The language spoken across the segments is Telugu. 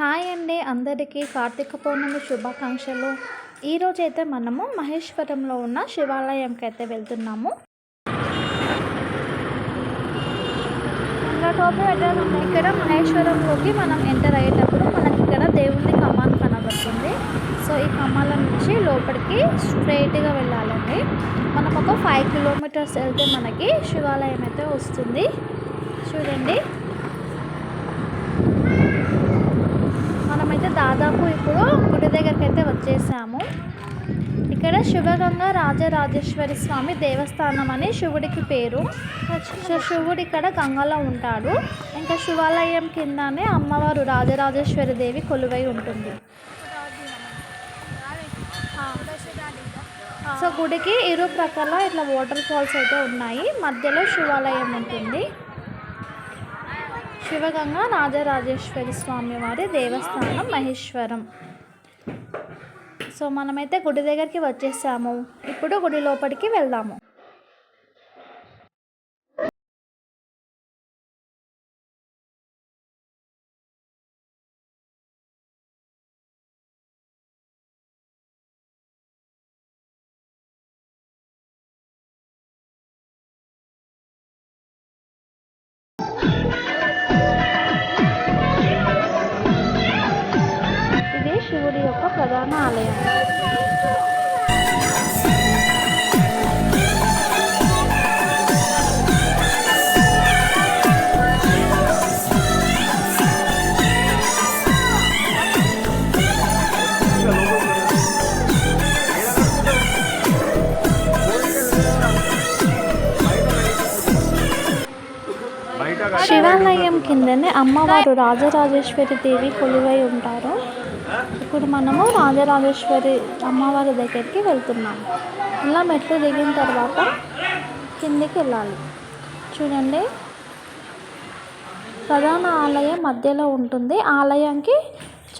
హాయ్ అండి అందరికీ కార్తీక పౌర్ణమి శుభాకాంక్షలు. ఈరోజు అయితే మనము మహేశ్వరంలో ఉన్న శివాలయంకి అయితే వెళ్తున్నాము. టోపీ ఇక్కడ మహేశ్వరంలోకి మనం ఎంటర్ అయ్యేటప్పుడు మనకి ఇక్కడ దేవుని కమాన్ కనబడుతుంది. సో ఈ కమాల నుంచి లోపలికి స్ట్రైట్గా వెళ్ళాలండి. మనం ఒక ఫైవ్ కిలోమీటర్స్ వెళ్తే మనకి శివాలయం అయితే వస్తుంది. చూడండి మనమైతే దాదాపు ఇప్పుడు గుడి దగ్గరికి అయితే వచ్చేసాము ఇక్కడ శివగంగ రాజరాజేశ్వరి స్వామి దేవస్థానం అని శివుడికి పేరు. సో శివుడు ఇక్కడ గంగలో ఉంటాడు. ఇంకా శివాలయం కిందనే అమ్మవారు రాజరాజేశ్వరి దేవి కొలువై ఉంటుంది. సో గుడికి ఇరు ప్రక్కల ఇట్లా వాటర్ ఫాల్స్ అయితే ఉన్నాయి. మధ్యలో శివాలయం ఉంటుంది. శివగంగ రాజరాజేశ్వరి స్వామి వారి దేవస్థానం మహేశ్వరం. సో మనమైతే గుడి దగ్గరికి వచ్చేసాము. ఇప్పుడు గుడి లోపలికి వెళ్దాము. ఆలయం శివాలయం కిందనే అమ్మవారు రాజరాజేశ్వరి దేవి కొలువై ఉంటారు. ఇప్పుడు మనము రాజరాజేశ్వరి అమ్మవారి దగ్గరికి వెళ్తున్నాము ఇలా మెట్లు దిగిన తర్వాత కిందికి వెళ్ళాలి. చూడండి. ప్రధాన ఆలయం మధ్యలో ఉంటుంది. ఆలయంకి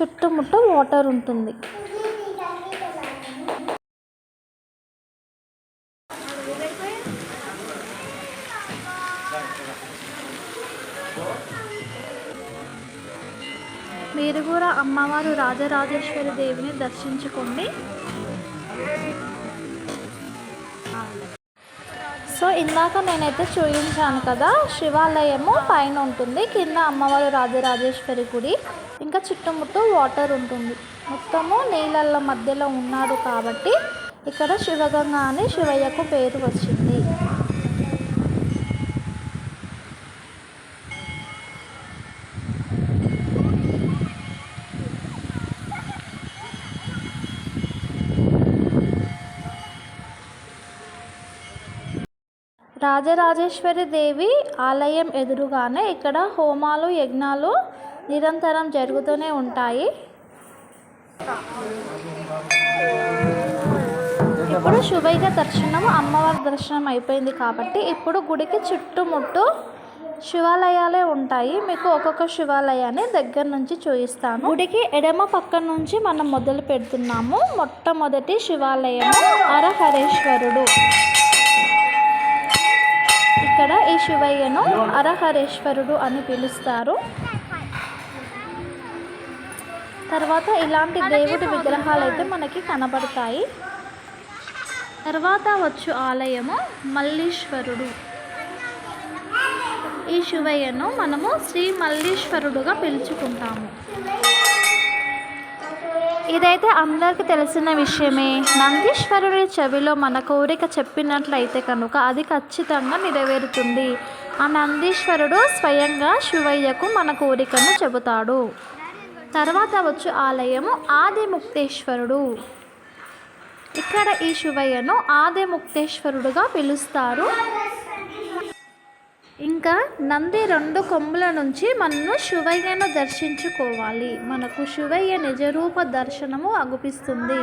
చుట్టుముట్టు వాటర్ ఉంటుంది. మీరు కూడా అమ్మవారు రాజరాజేశ్వరి దేవిని దర్శించుకోండి. సో ఇందాక నేనైతే చూపించాను కదా శివాలయము పైన ఉంటుంది కింద అమ్మవారు రాజరాజేశ్వరి గుడి ఇంకా చుట్టుముట్టు వాటర్ ఉంటుంది. మొత్తము నీళ్ళ మధ్యలో ఉన్నాడు కాబట్టి ఇక్కడ శివగంగా అని శివయ్యకు పేరు వచ్చింది. రాజరాజేశ్వరి దేవి ఆలయం ఎదురుగానే ఇక్కడ హోమాలు యజ్ఞాలు నిరంతరం జరుగుతూనే ఉంటాయి. ఇప్పుడు శుభైక దర్శనం అమ్మవారి దర్శనం అయిపోయింది కాబట్టి ఇప్పుడు గుడికి చుట్టుముట్టు శివాలయాలే ఉంటాయి. మీకు ఒక్కొక్క శివాలయాన్ని దగ్గర నుంచి చూపిస్తాను. గుడికి ఎడమ పక్క నుంచి మనం మొదలు పెడుతున్నాము. మొట్టమొదటి శివాలయం అరహరేశ్వరుడు. ఇక్కడ ఈ శివయ్యను అరహరేశ్వరుడు అని పిలుస్తారు. తర్వాత ఇలాంటి దేవుడి విగ్రహాలు అయితే మనకి కనబడతాయి. తర్వాత వచ్చు ఆలయము మల్లీశ్వరుడు. ఈ శివయ్యను మనము శ్రీ మల్లీశ్వరుడుగా పిలుచుకుంటాము. ఇదైతే అందరికీ తెలిసిన విషయమే. నందీశ్వరుడి చెవిలో మన కోరిక చెప్పినట్లయితే కనుక అది ఖచ్చితంగా నెరవేరుతుంది. ఆ నందీశ్వరుడు స్వయంగా శివయ్యకు మన కోరికను చెబుతాడు. తర్వాత వచ్చు ఆలయము ఆదిముక్తేశ్వరుడు. ఇక్కడ ఈ శివయ్యను ఆదిముక్తేశ్వరుడుగా పిలుస్తారు. ఇంకా నంది రెండు కొమ్ముల నుంచి మనను శివయ్యను దర్శించుకోవాలి. మనకు శివయ్య నిజరూప దర్శనము అగుపిస్తుంది.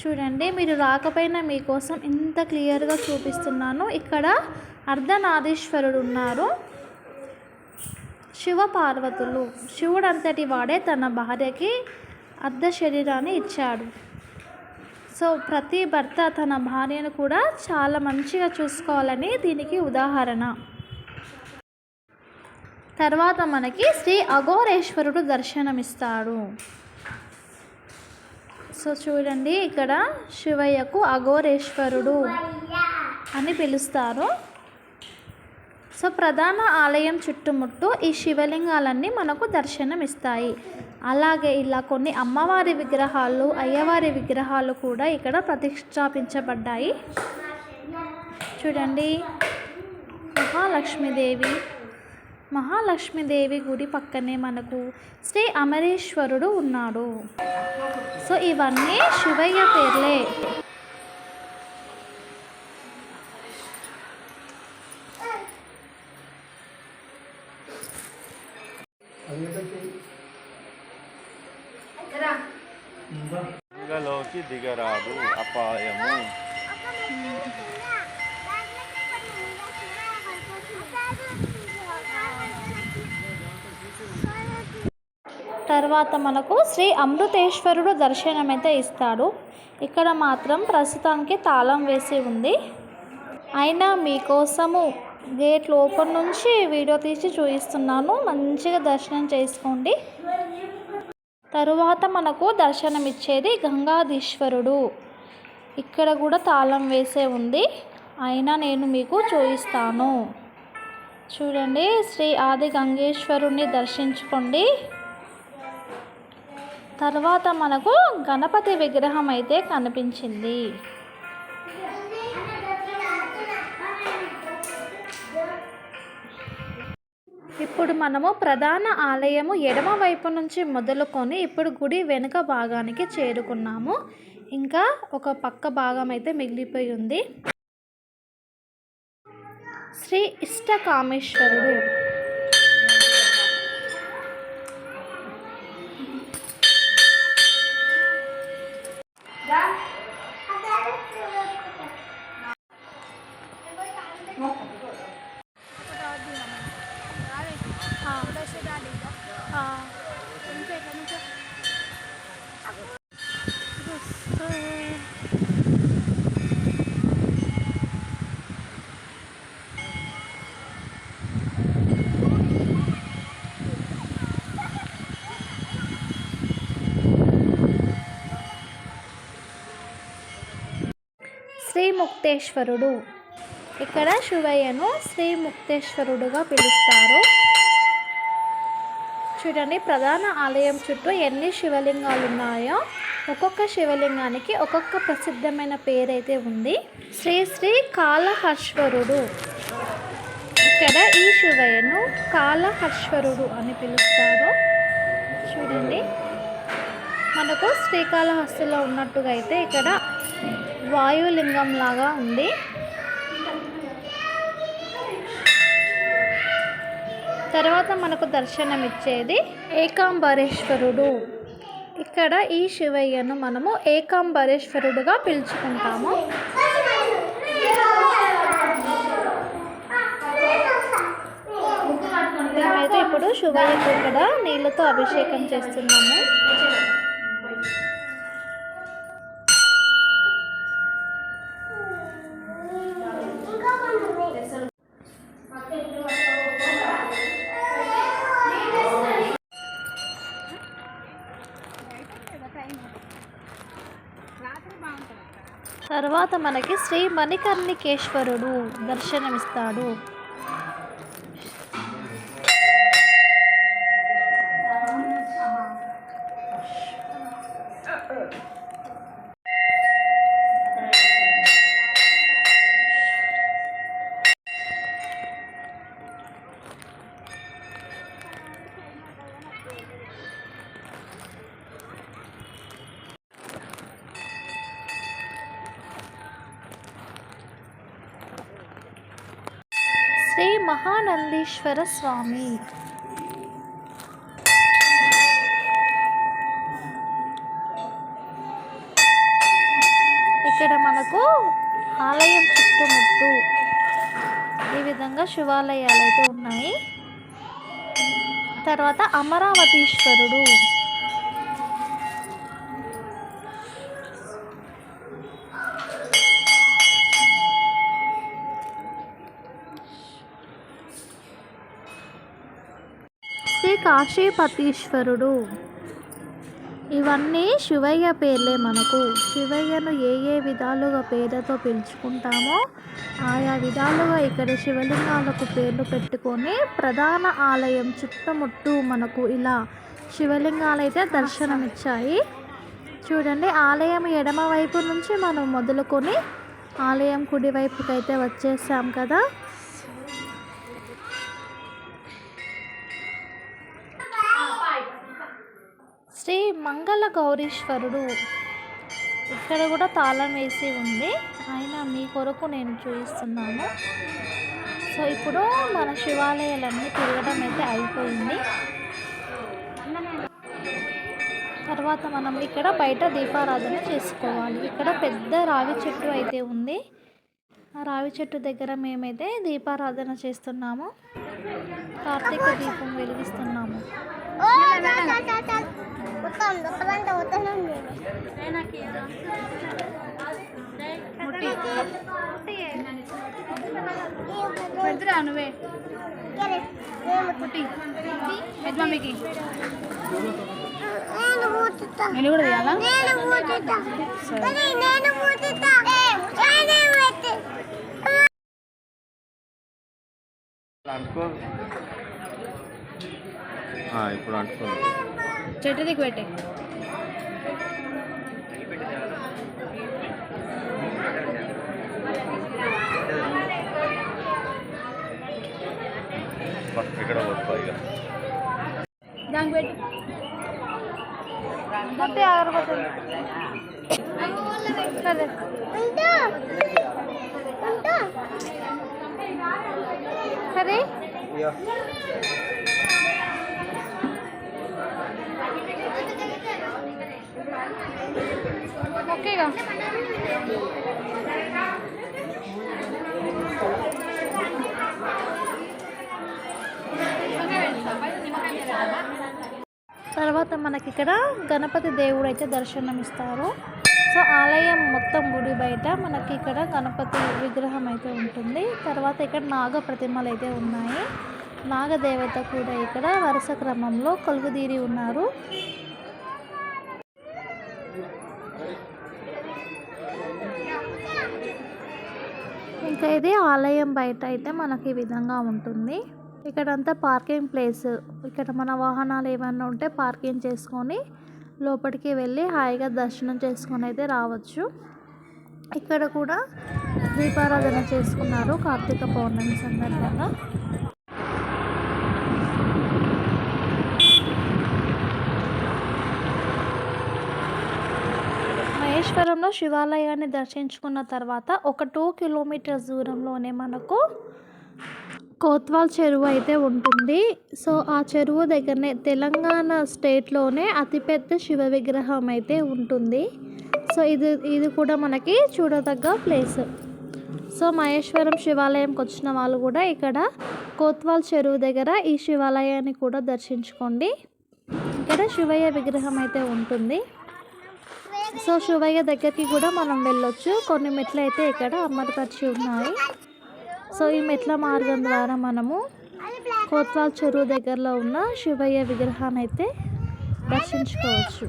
చూడండి మీరు రాకపోయినా మీకోసం ఇంత క్లియర్గా చూపిస్తున్నాను. ఇక్కడ అర్ధనాదీశ్వరుడు ఉన్నారు. శివ పార్వతులు శివుడు అంతటి వాడే తన భార్యకి అర్ధ శరీరాన్ని ఇచ్చాడు. సో ప్రతి భర్త తన భార్యను కూడా చాలా మంచిగా చూసుకోవాలని దీనికి ఉదాహరణ. తర్వాత మనకి శ్రీ అఘోరేశ్వరుడు దర్శనమిస్తాడు. సో చూడండి ఇక్కడ శివయ్యకు అఘోరేశ్వరుడు అని పిలుస్తారు. సో ప్రధాన ఆలయం చుట్టుముట్టు ఈ శివలింగాలన్నీ మనకు దర్శనం ఇస్తాయి అలాగే ఇలా కొన్ని అమ్మవారి విగ్రహాలు అయ్యవారి విగ్రహాలు కూడా ఇక్కడ ప్రతిష్టాపించబడ్డాయి చూడండి మహాలక్ష్మీదేవి మహాలక్ష్మీదేవి గుడి పక్కనే మనకు శ్రీ అమరేశ్వరుడు ఉన్నాడు. సో ఇవన్నీ శివయ్య పేర్లే. గంగలోకి దిగరాదు అపాయము. తర్వాత మనకు శ్రీ అమృతేశ్వరుడు దర్శనమైతే ఇస్తాడు. ఇక్కడ మాత్రం ప్రస్తుతానికి తాళం వేసి ఉంది. అయినా మీకోసము గేట్ లోపల నుంచి వీడియో తీసి చూపిస్తున్నాను. మంచిగా దర్శనం చేసుకోండి. తరువాత మనకు దర్శనం ఇచ్చేది గంగాధీశ్వరుడు. ఇక్కడ కూడా తాళం వేసే ఉంది. అయినా నేను మీకు చూపిస్తాను. చూడండి శ్రీ ఆది గంగేశ్వరుణ్ణి దర్శించుకోండి. తర్వాత మనకు గణపతి విగ్రహం అయితే కనిపించింది. ఇప్పుడు మనము ప్రధాన ఆలయము ఎడమ వైపు నుంచి మొదలుకొని ఇప్పుడు గుడి వెనుక భాగానికి చేరుకున్నాము. ఇంకా ఒక పక్క భాగం అయితే మిగిలిపోయి ఉంది. శ్రీ ఇష్టకామేశ్వరుడు శ్రీ ముక్తేశ్వరుడు ఇక్కడ శివయ్యను శ్రీ ముక్తేశ్వరుడుగా పిలుస్తారు. చూడండి ప్రధాన ఆలయం చుట్టూ ఎన్ని శివలింగాలు ఉన్నాయో ఒక్కొక్క శివలింగానికి ఒక్కొక్క ప్రసిద్ధమైన పేరైతే ఉంది. శ్రీ శ్రీ కాళహర్శ్వరుడు. ఇక్కడ ఈ శివయ్యను కాళహర్శ్వరుడు అని పిలుస్తారు. చూడండి మనకు శ్రీకాళహస్తిలో ఉన్నట్టుగా అయితే ఇక్కడ వాయులింగం లాగా ఉంది. తర్వాత మనకు దర్శనం ఇచ్చేది ఏకాంబరేశ్వరుడు. ఇక్కడ ఈ శివయ్యను మనము ఏకాంబరేశ్వరుడుగా పిలుచుకుంటాము. మేమైతే ఇప్పుడు శివయ్యకు ఇక్కడ నీళ్ళతో అభిషేకం చేస్తున్నాము. మనకి శ్రీ మణికర్ణికేశ్వరుడు దర్శనమిస్తాడు. శ్రీ మహానందీశ్వర స్వామి. ఇక్కడ మనకు ఆలయం చుట్టుముట్టు ఈ విధంగా శివాలయాలు అయితే ఉన్నాయి. తర్వాత అమరావతీశ్వరుడు. శ్రీ కాశీపతీశ్వరుడు. ఇవన్నీ శివయ్య పేర్లే మనకు. శివయ్యను ఏ ఏ విధాలుగా పేరుతో పిలుచుకుంటామో ఆయా విధాలుగా ఇక్కడ శివలింగాలకు పేర్లు పెట్టుకొని ప్రధాన ఆలయం చుట్టుముట్టు మనకు ఇలా శివలింగాలు అయితే దర్శనమిచ్చాయి. చూడండి ఆలయం ఎడమ వైపు నుంచి మనం మొదలుకొని ఆలయం కుడివైపుకైతే వచ్చేసాం కదా. శ్రీ మంగళ గౌరీశ్వరుడు. ఇక్కడ కూడా తాళం వేసి ఉంది. అయినా మీ కొరకు నేను చూపిస్తున్నాను సో ఇప్పుడు మన శివాలయాలన్నీ తిరగడం అయితే అయిపోయింది. తర్వాత మనం ఇక్కడ బయట దీపారాధన చేసుకోవాలి. ఇక్కడ పెద్ద రావి చెట్టు అయితే ఉంది. ఆ రావి చెట్టు దగ్గర మేమైతే దీపారాధన చేస్తున్నాము. కార్తీక దీపం వెలిగిస్తున్నాము. పెద్దరా నువ్వే. పెద్దమమ్మీకి నేను కూడా తీయాలా? అనుకో ఆ, ఇప్పుడు అంటుకోండి చెట్టు దిక్కు పెట్టి ఫస్ట్ ఇక్కడ వస్తా ఇక దానికి పెట్టి మొత్తం ఆగరపోతుంది సరే సరే. ఓకేగా తర్వాత మనకి ఇక్కడ గణపతి దేవుడు అయితే దర్శనం ఇస్తారు సో ఆలయం మొత్తం గుడి బయట మనకి ఇక్కడ గణపతి విగ్రహం అయితే ఉంటుంది. తర్వాత ఇక్కడ నాగ ప్రతిమలు అయితే ఉన్నాయి. నాగదేవత కూడా ఇక్కడ వరుస క్రమంలో కొలుగుదీరి ఉన్నారు. ఇంకా ఇది ఆలయం బయట అయితే మనకి ఈ విధంగా ఉంటుంది. ఇక్కడంతా పార్కింగ్ ప్లేస్. ఇక్కడ మన వాహనాలు ఏమైనా ఉంటే పార్కింగ్ చేసుకొని లోపలికి వెళ్ళి హాయిగా దర్శనం చేసుకొని అయితే రావచ్చు. ఇక్కడ కూడా దీపారాధన చేసుకున్నారు కార్తీక పౌర్ణమి సందర్భంగా. మహేశ్వరంలో శివాలయాన్ని దర్శించుకున్న తర్వాత ఒక టూ కిలోమీటర్స్ దూరంలోనే మనకు కోత్వాల్ చెరువు అయితే ఉంటుంది. సో ఆ చెరువు దగ్గరనే తెలంగాణ స్టేట్లోనే అతిపెద్ద శివ విగ్రహం అయితే ఉంటుంది. సో ఇది ఇది కూడా మనకి చూడదగ్గ ప్లేస్. సో మహేశ్వరం శివాలయంకి వచ్చిన వాళ్ళు కూడా ఇక్కడ కోత్వాల్ చెరువు దగ్గర ఈ శివాలయాన్ని కూడా దర్శించుకోండి. ఇక్కడ శివయ్య విగ్రహం అయితే ఉంటుంది. సో శివయ్య దగ్గరికి కూడా మనం వెళ్ళొచ్చు. కొన్ని మెట్లు అయితే ఇక్కడ అమర్పరిచి ఉన్నాయి. సో ఈ మెట్ల మార్గం ద్వారా మనము కోత్వాల్ చెరువు దగ్గరలో ఉన్న శివయ్య విగ్రహాన్ని అయితే దర్శించుకోవచ్చు.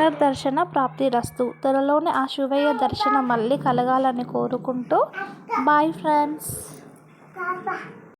పునర్దర్శన ప్రాప్తిరస్తు త్వరలోనే ఆ శివయ్య దర్శనం మళ్ళీ కలగాలని కోరుకుంటూ బాయ్ ఫ్రెండ్స్.